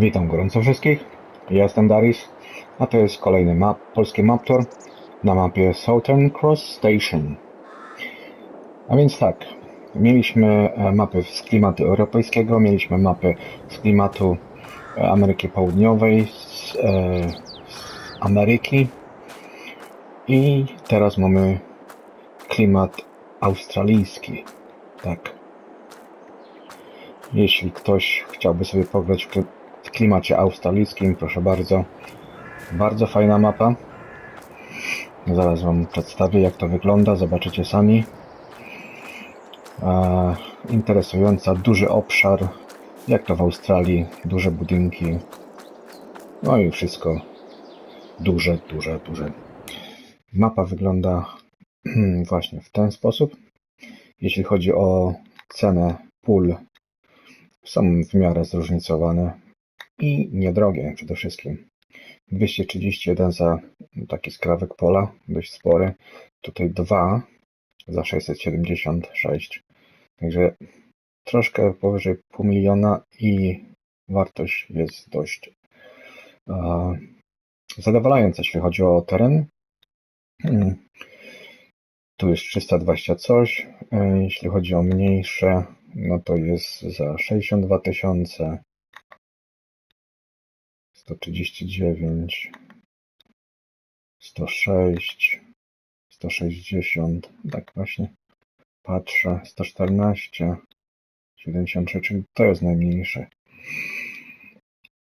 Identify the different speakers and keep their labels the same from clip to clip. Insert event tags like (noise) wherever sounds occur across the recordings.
Speaker 1: Witam gorąco wszystkich. Ja jestem Darius, a to jest kolejny map, polski map tour na mapie Southern Cross Station. A więc tak, mieliśmy e, mapy z klimatu europejskiego, mieliśmy mapy z klimatu e, Ameryki Południowej, z, e, z Ameryki i teraz mamy klimat australijski. Tak. Jeśli ktoś chciałby sobie pograć w klimacie australijskim, proszę bardzo. Bardzo fajna mapa. Zaraz Wam przedstawię, jak to wygląda. Zobaczycie sami. E, interesująca, duży obszar. Jak to w Australii. Duże budynki. No i wszystko duże, duże, duże. Mapa wygląda (clears throat) właśnie w ten sposób. Jeśli chodzi o cenę pól, są w miarę zróżnicowane i niedrogie przede wszystkim. 231 za taki skrawek pola, dość spory. Tutaj dwa za 676. Także troszkę powyżej pół miliona i wartość jest dość e, zadowalająca, jeśli chodzi o teren. Hmm. Tu jest 320 coś. E, Jeśli chodzi o mniejsze, no to jest za 62 tysiące. 139, 106, 160, tak właśnie patrzę, 114, 73, czyli to jest najmniejsze.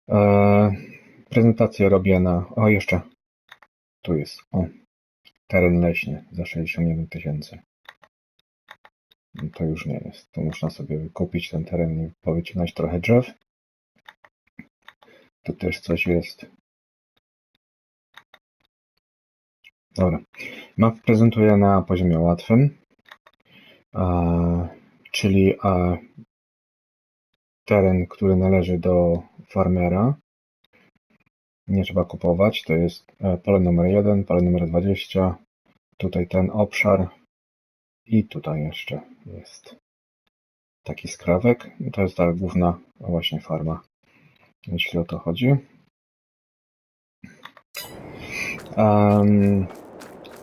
Speaker 1: Eee, prezentację robię na, o jeszcze, tu jest, o, teren leśny za 61 tysięcy. To już nie jest, to można sobie kupić ten teren i powycinać trochę drzew. Tu też coś jest. Dobra. Map prezentuję na poziomie łatwym, czyli teren, który należy do farmera. Nie trzeba kupować. To jest e, pole numer 1, pole numer 20. Tutaj ten obszar. I tutaj jeszcze jest taki skrawek. To jest ta główna właśnie farma jeśli o to chodzi. Em,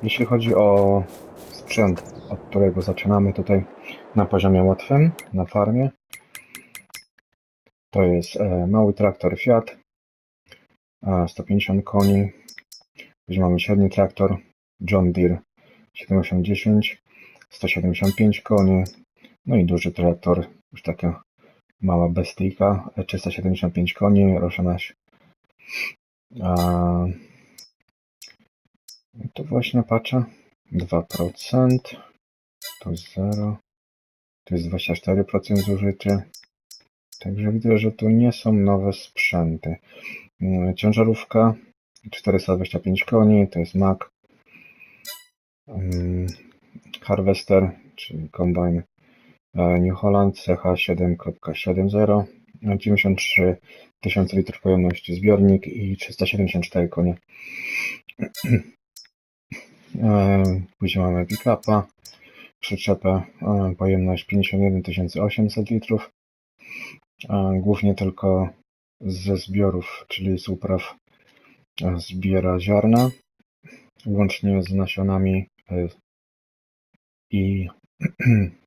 Speaker 1: jeśli chodzi o sprzęt, od którego zaczynamy tutaj na poziomie łatwym, na farmie, to jest e, mały traktor Fiat, e, 150 koni. Później mamy średni traktor John Deere 7810, 175 koni. No i duży traktor, już taka mała bestyjka, 375 koni, Roszonaś. A, tu właśnie patrzę, 2%, to jest 0, to jest 24% zużycie. Także widzę, że tu nie są nowe sprzęty. Mm, Ciężarówka 425 koni, to jest Mac. Mm, Harvester, czyli kombajn E, New Holland CH7.70 93 tysiące litrów pojemności zbiornik i 374 konie. E, Później mamy pick-upa, przyczepę, e, pojemność 51 800 litrów. E, Głównie tylko ze zbiorów, czyli z upraw zbiera ziarna, łącznie z nasionami i (clears throat)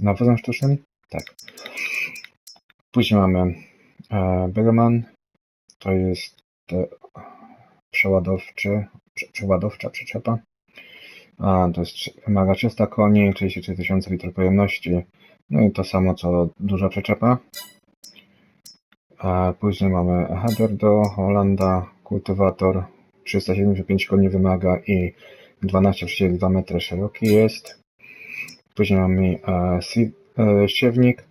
Speaker 1: nawozem sztucznym? Tak. Później mamy e. To jest e, przeładowczy, prze, przeładowcza przyczepa. A, to jest, wymaga 300 koni, 33 tysiące litrów pojemności. No i to samo co duża przyczepa. Później mamy header do Holanda, kultywator 375 koni wymaga i 12,2 metry szeroki jest. Później mamy e, e, siewnik,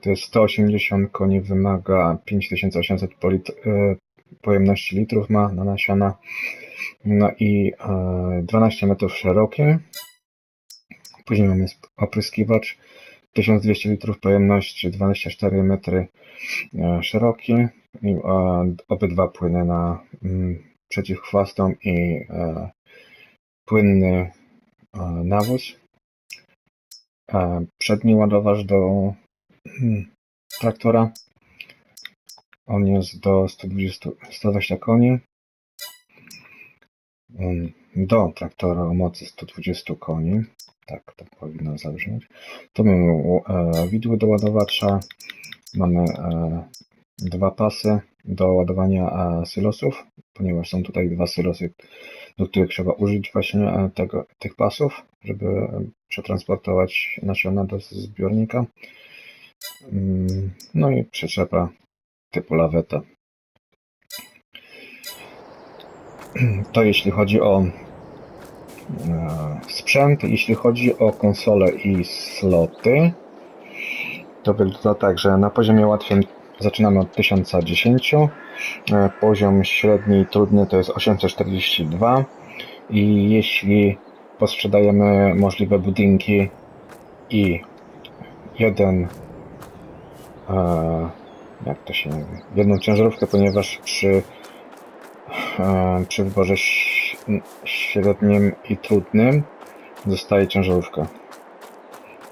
Speaker 1: to jest 180 koni, wymaga 5800 po lit- e, pojemności litrów ma na nasiona. No i e, 12 metrów szerokie. Później mamy opryskiwacz, 1200 litrów pojemności, 24 metry szeroki. I, obydwa płyny na mm, przeciw chwastom i płynny nawóz. Przedni ładowacz do mm, traktora. On jest do 120, 120 koni. Do traktora o mocy 120 koni. Tak, to powinno zabrzmieć. Tu mamy e, widły do ładowacza. Mamy e, dwa pasy do ładowania e, silosów, ponieważ są tutaj dwa silosy, do których trzeba użyć właśnie e, tego, tych pasów, żeby e, przetransportować nasiona do zbiornika. Mm, No i przyczepa typu laweta. To jeśli chodzi o sprzęt, jeśli chodzi o konsole i sloty, to wygląda tak, że na poziomie łatwym zaczynamy od 1010, e, poziom średni i trudny to jest 842 i jeśli posprzedajemy możliwe budynki i jeden e, jak to się mówi, jedną ciężarówkę, ponieważ przy e, przy wyborze średnim i trudnym zostaje ciężarówka.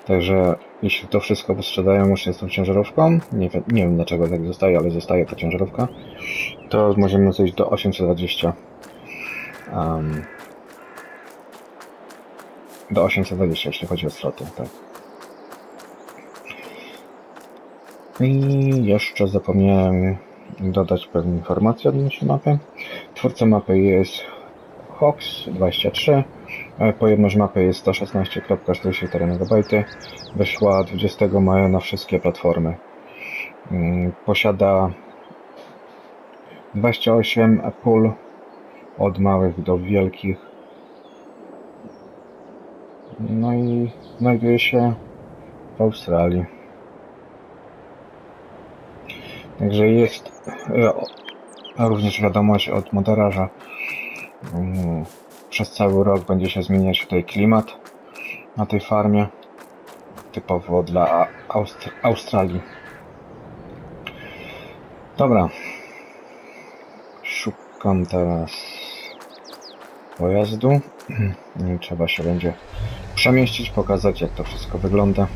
Speaker 1: Także jeśli to wszystko posprzedają łącznie z tą ciężarówką, nie, wiem- nie wiem dlaczego tak zostaje, ale zostaje ta ciężarówka, to możemy zejść do 820. Um, do 820, jeśli chodzi o sloty, tak. I jeszcze zapomniałem dodać pewne informacje odnośnie mapy. Twórcą mapy jest Hox23. E, Pojemność mapy jest 116.44 MB. Wyszła 20 maja na wszystkie platformy. Mm, Posiada 28 pól od małych do wielkich. No i znajduje się w Australii. Także jest e, również wiadomość od moderaża. Przez cały rok będzie się zmieniać tutaj klimat na tej farmie. Typowo dla Australii. Dobra. Szukam teraz pojazdu. (clears throat) I Trzeba się będzie przemieścić, pokazać jak to wszystko wygląda.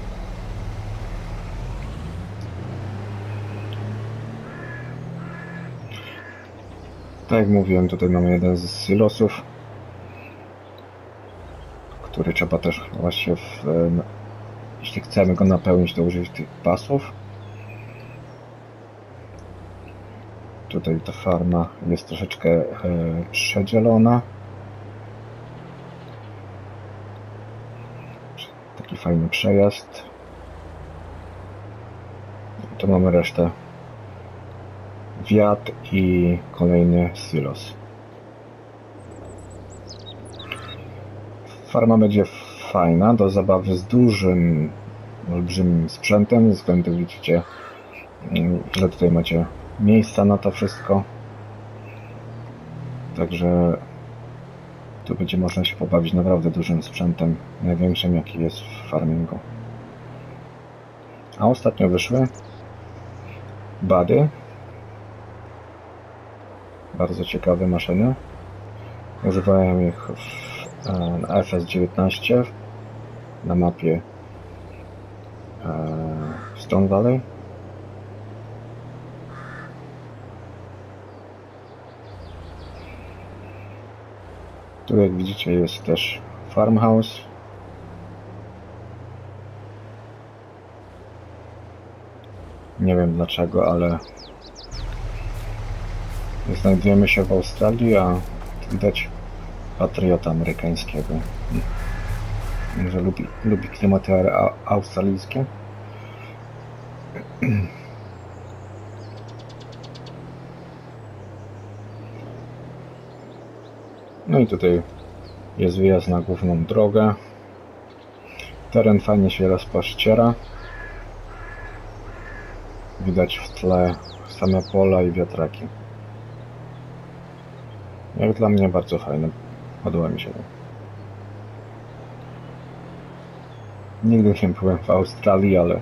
Speaker 1: Tak jak mówiłem, tutaj mamy jeden z silosów, który trzeba też właśnie, w, jeśli chcemy go napełnić, to użyć tych pasów. Tutaj ta farma jest troszeczkę e, przedzielona. Taki fajny przejazd. Tu mamy resztę wiatr i kolejny silos. Farma będzie fajna do zabawy z dużym, olbrzymim sprzętem. Ze względu widzicie, mm, ile tutaj macie miejsca na to wszystko. Także tu będzie można się pobawić naprawdę dużym sprzętem, największym jaki jest w farmingu. A ostatnio wyszły Bady, bardzo ciekawe maszyny. Używałem ich w, e, na FS19 na mapie e, Stone Valley. Tu jak widzicie jest też farmhouse. Nie wiem dlaczego, ale Znajdujemy się w Australii, a widać patriota amerykańskiego. Że lubi, lubi klimaty australijskie. (clears throat) No i tutaj jest wyjazd na główną drogę. Teren fajnie się rozpościera. Widać w tle same pola i wiatraki. Jak dla mnie bardzo fajne. Podoba mi się to. Nigdy nie byłem w Australii, ale,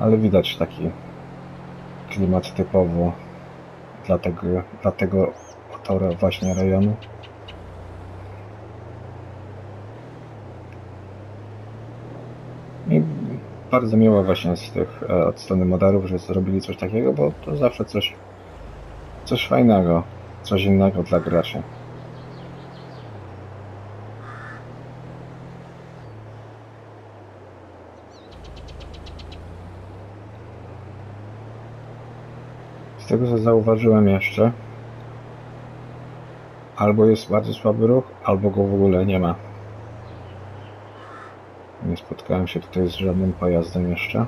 Speaker 1: ale widać taki klimat typowo dla tego, dla tego właśnie rejonu. I bardzo miło właśnie z tych e, od strony moderów, że zrobili coś takiego, bo to zawsze coś, coś fajnego, coś innego dla graczy. Tego co zauważyłem jeszcze, albo jest bardzo słaby ruch, albo go w ogóle nie ma. Nie spotkałem się tutaj z żadnym pojazdem jeszcze.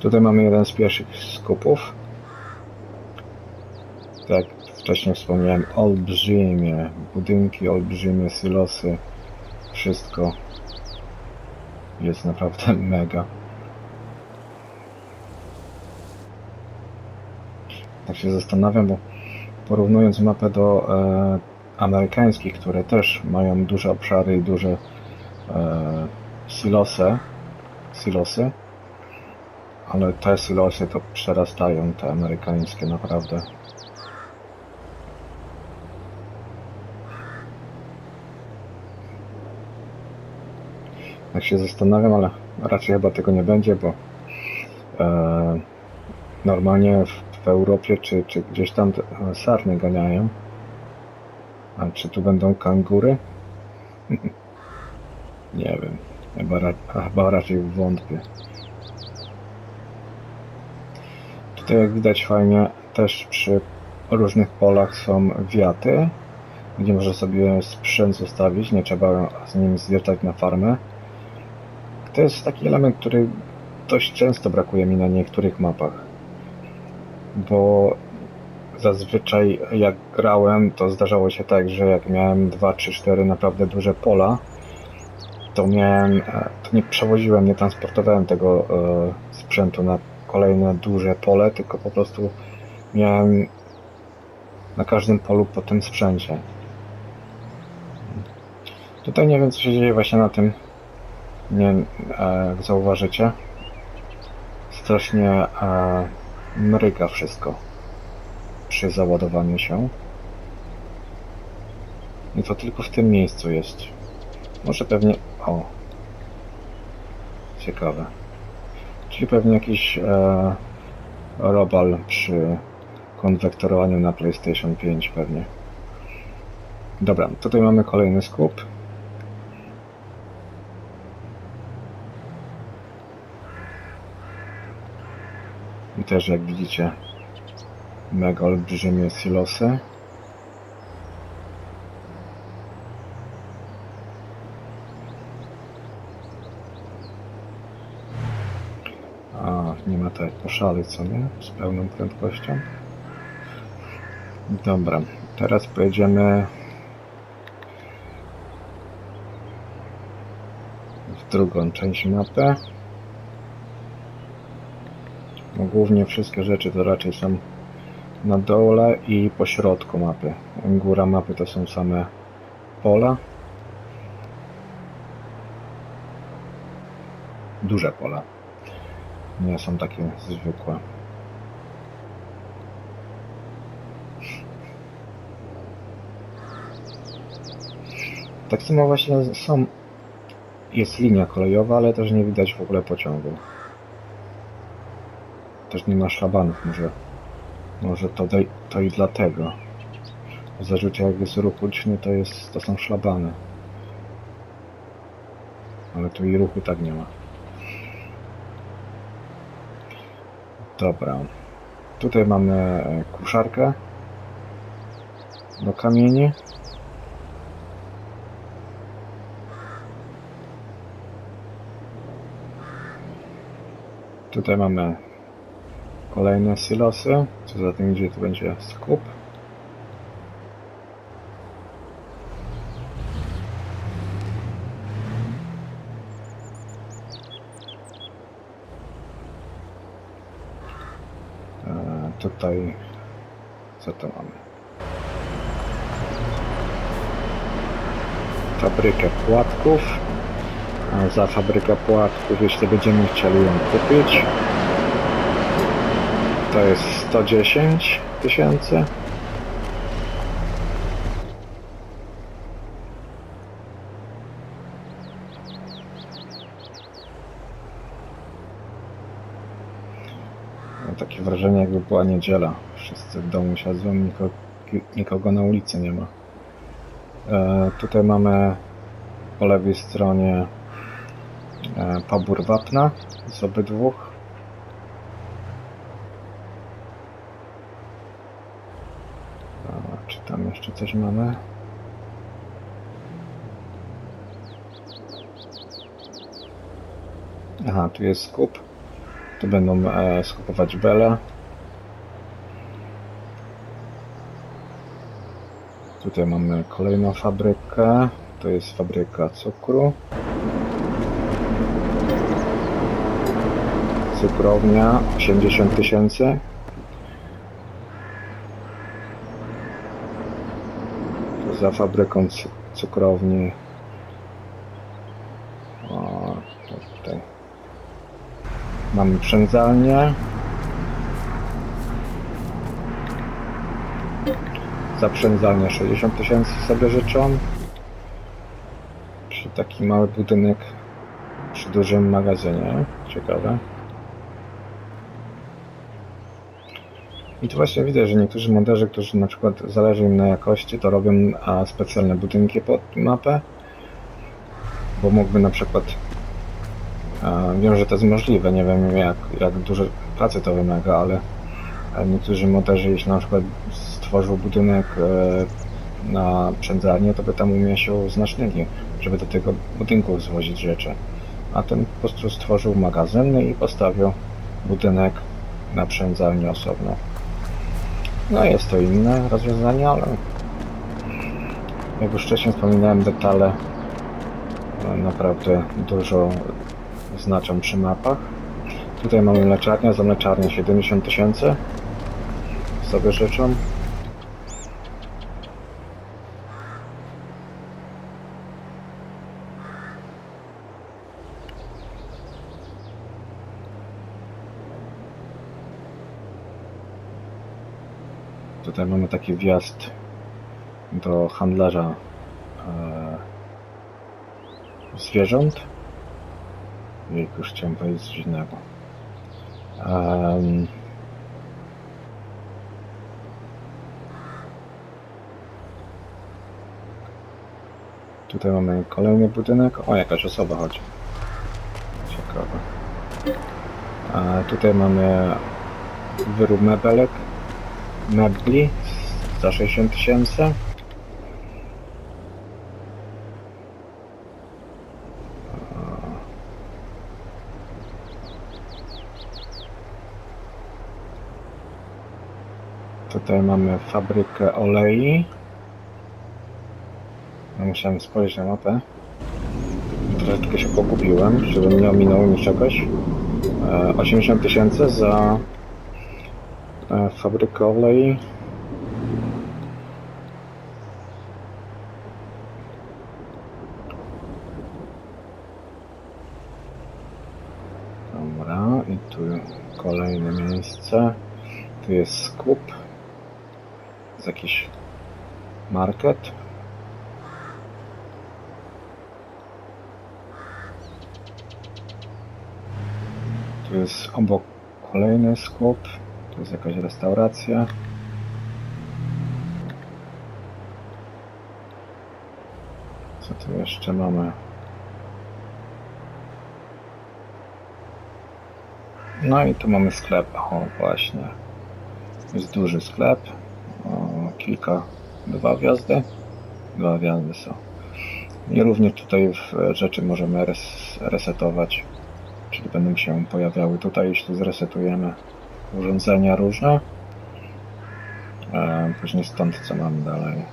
Speaker 1: Tutaj mamy jeden z pierwszych skupów. Tak wcześniej wspomniałem, olbrzymie budynki, olbrzymie silosy. Wszystko jest naprawdę (laughs) mega. Tak się zastanawiam, bo porównując mapę do e, amerykańskich, które też mają duże obszary i duże e, silosy, silosy, ale te silosy to przerastają te amerykańskie naprawdę. Tak się zastanawiam, ale raczej chyba tego nie będzie, bo e, normalnie w, w Europie czy, czy gdzieś tam e, sarny ganiają. A czy tu będą kangury? (laughs) Nie wiem. Chyba, chyba raczej wątpię. Tutaj jak widać fajnie też przy różnych polach są wiaty, gdzie można sobie sprzęt zostawić, nie trzeba z nim zjeżdżać na farmę. To jest taki element, który dość często brakuje mi na niektórych mapach. Bo zazwyczaj jak grałem, to zdarzało się tak, że jak miałem 2, 3, 4 naprawdę duże pola, to miałem, e, to nie przewoziłem, nie transportowałem tego e, sprzętu na kolejne duże pole, tylko po prostu miałem na każdym polu po tym sprzęcie. Tutaj nie wiem co się dzieje właśnie na tym, nie e, zauważycie. Strasznie mryga wszystko przy załadowaniu się. I to tylko w tym miejscu jest. Może pewnie... O. Ciekawe. Czyli pewnie jakiś e, robal przy konwektorowaniu na PlayStation 5 pewnie. Dobra, tutaj mamy kolejny skup. Też jak widzicie mega olbrzymie silosy. A, nie ma tak poszaleć, co nie? Z pełną prędkością. Dobra, teraz pojedziemy w drugą część mapy. Głównie wszystkie rzeczy to raczej są na dole i po środku mapy. Góra mapy to są same pola. Duże pola. Nie są takie zwykłe. Tak samo właśnie są. Jest linia kolejowa, ale też nie widać w ogóle pociągu. Też nie ma szlabanów, może może to, to i dlatego. Zazwyczaj jak jest ruch uliczny, to, jest, to są szlabany. Ale tu i ruchu tak nie ma. Dobra. Tutaj mamy e, kuszarkę do kamieni. Tutaj mamy kolejne silosy, co za tym idzie tu będzie skup. E, tutaj co to mamy? Fabrykę płatków. A za fabrykę płatków, jeśli będziemy chcieli ją kupić, to jest 110 tysięcy. Mam takie wrażenie, jakby była niedziela. Wszyscy w domu siedzą, nikogo, nikogo na ulicy nie ma. E, tutaj mamy po lewej stronie e, pabór wapna z obydwóch coś mamy? Aha, tu jest skup. Tu będą e, skupować bele. Tutaj mamy kolejną fabrykę. To jest fabryka cukru. Cukrownia 80 tysięcy. Za fabryką cu- cukrowni. O, tutaj. Mamy przędzalnię. Za przędzalnię 60 tysięcy sobie życzą. Przy taki mały budynek przy dużym magazynie. Ciekawe. I tu właśnie widać, że niektórzy monterzy, którzy na przykład zależy im na jakości, to robią a, specjalne budynki pod mapę. Bo mógłby na przykład E, Wiem, że to jest możliwe, nie wiem jak, jak dużo pracy to wymaga, ale niektórzy monterzy, jeśli na przykład stworzył budynek e, na przędzalnię, to by tam umieścił znaczniki, żeby do tego budynku zwozić rzeczy. A ten po prostu stworzył magazyn i postawił budynek na przędzalnię osobno. No jest to inne rozwiązanie, ale jak już wcześniej wspominałem, detale e, naprawdę dużo znaczą przy mapach. Tutaj mamy mleczarnię, za mleczarnię 70 tysięcy sobie życzą. Tutaj mamy taki wjazd do handlarza e, zwierząt. Jejku, już chciałem powiedzieć coś innego. Tutaj mamy kolejny budynek. O, jakaś osoba chodzi. Ciekawe. Tutaj mamy wyrób mebelek. Mebli za 60 tysięcy. Tutaj mamy fabrykę olei. No, musiałem spojrzeć na mapę. Troszeczkę się pogubiłem, żeby nie ominął mi czegoś. E, 80 tysięcy za e, fabrykę olei. Dobra, i tu kolejne miejsce. Tu jest skup. Jest jakiś market. Tu jest obok kolejny skup. Tu jest jakaś restauracja. Co tu jeszcze mamy? No i tu mamy sklep. O, właśnie. Jest duży sklep. O, kilka, dwa wjazdy. Dwa wjazdy są. I również tutaj w rzeczy możemy res, resetować. Czyli będą się pojawiały tutaj, jeśli zresetujemy urządzenia różne. E, później stąd co mamy dalej.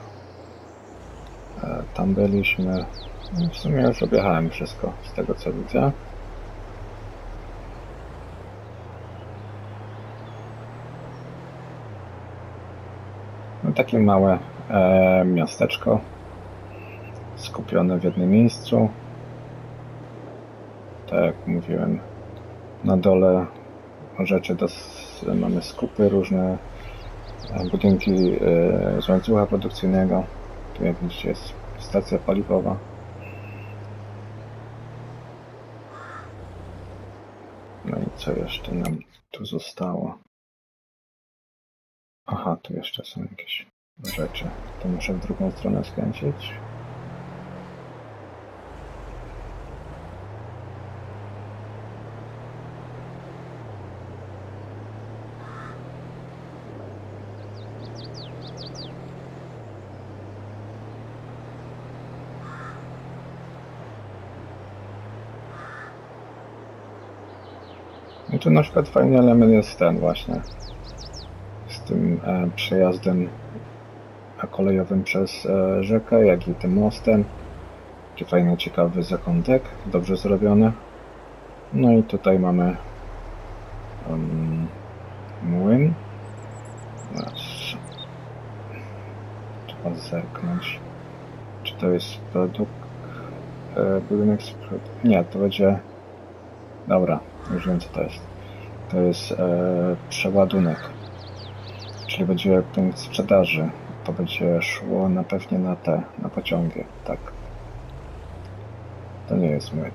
Speaker 1: E, tam byliśmy. No, W sumie już objechałem wszystko z tego co widzę. No, takie małe e, miasteczko skupione w jednym miejscu. Tak jak mówiłem, na dole rzeczy do, mamy skupy, różne e, budynki e, z łańcucha produkcyjnego. Tu jak jest stacja paliwowa. No i co jeszcze nam tu zostało? Aha, tu jeszcze są jakieś rzeczy. To muszę w drugą stronę skręcić. I tu na przykład fajny element jest ten właśnie. Z tym e, przejazdem e, kolejowym przez e, rzekę, jak i tym mostem. Czy fajny, ciekawy zakątek, dobrze zrobiony. No i tutaj mamy um, młyn. Trzeba zerknąć. Czy to jest produkt? E, budynek z Nie, to będzie. Dobra, już wiem co to jest. To jest e, przeładunek. Czyli będzie punkt sprzedaży. To będzie szło na pewnie na te, na pociągi. Tak. To nie jest mój.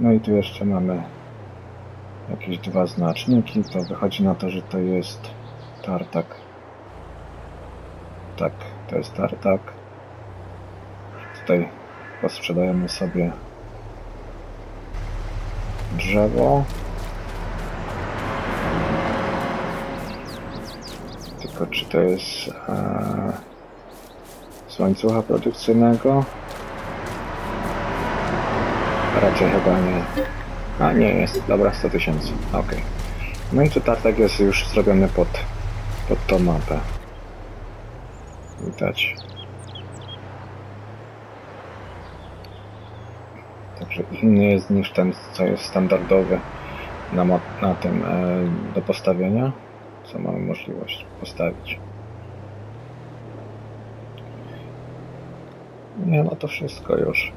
Speaker 1: No i tu jeszcze mamy jakieś dwa znaczniki. To wychodzi na to, że to jest tartak. Tak, to jest tartak. Tutaj posprzedajemy sobie drzewo. Tylko czy to jest e, z łańcucha produkcyjnego? Raczej chyba nie. A nie jest, dobra, 100 tysięcy. Okej. No i tu tartak jest już zrobiony pod, pod tą mapę. Widać. Także inny jest niż ten, co jest standardowy na, na tym e, do postawienia, co mamy możliwość postawić. Nie, no to wszystko już.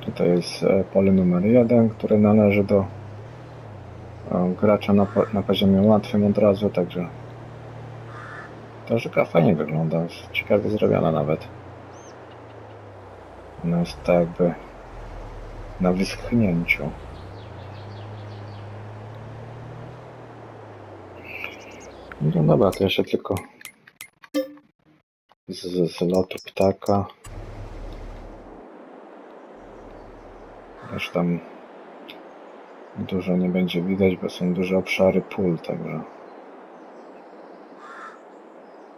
Speaker 1: Tutaj jest e, pole numer jeden, które należy do e, gracza na, na poziomie łatwym od razu, także ta rzeka fajnie wygląda, ciekawie zrobiona nawet. Ona jest tak jakby na wyschnięciu. No dobra, to jeszcze tylko z, z lotu ptaka. Też tam dużo nie będzie widać, bo są duże obszary pól, także.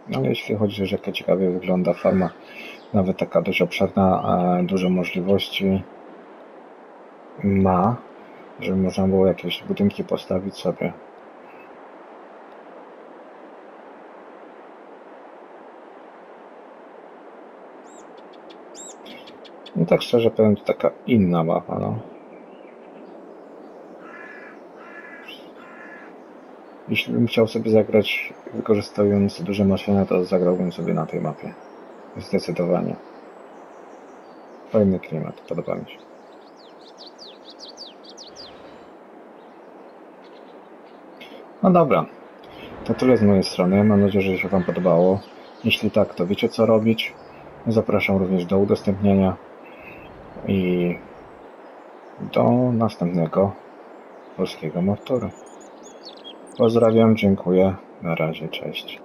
Speaker 1: No ale jeśli chodzi o rzekę, ciekawie wygląda farma, nawet taka dość obszerna, duże możliwości ma, żeby można było jakieś budynki postawić sobie. No tak szczerze powiem, to taka inna mapa, no. Jeśli bym chciał sobie zagrać wykorzystując duże maszyny, to zagrałbym sobie na tej mapie. Zdecydowanie. Fajny klimat, podoba mi się. No dobra, to tyle z mojej strony. Mam nadzieję, że się Wam podobało. Jeśli tak, to wiecie co robić. Zapraszam również do udostępniania i do następnego polskiego motoru. Pozdrawiam, dziękuję. Na razie, cześć.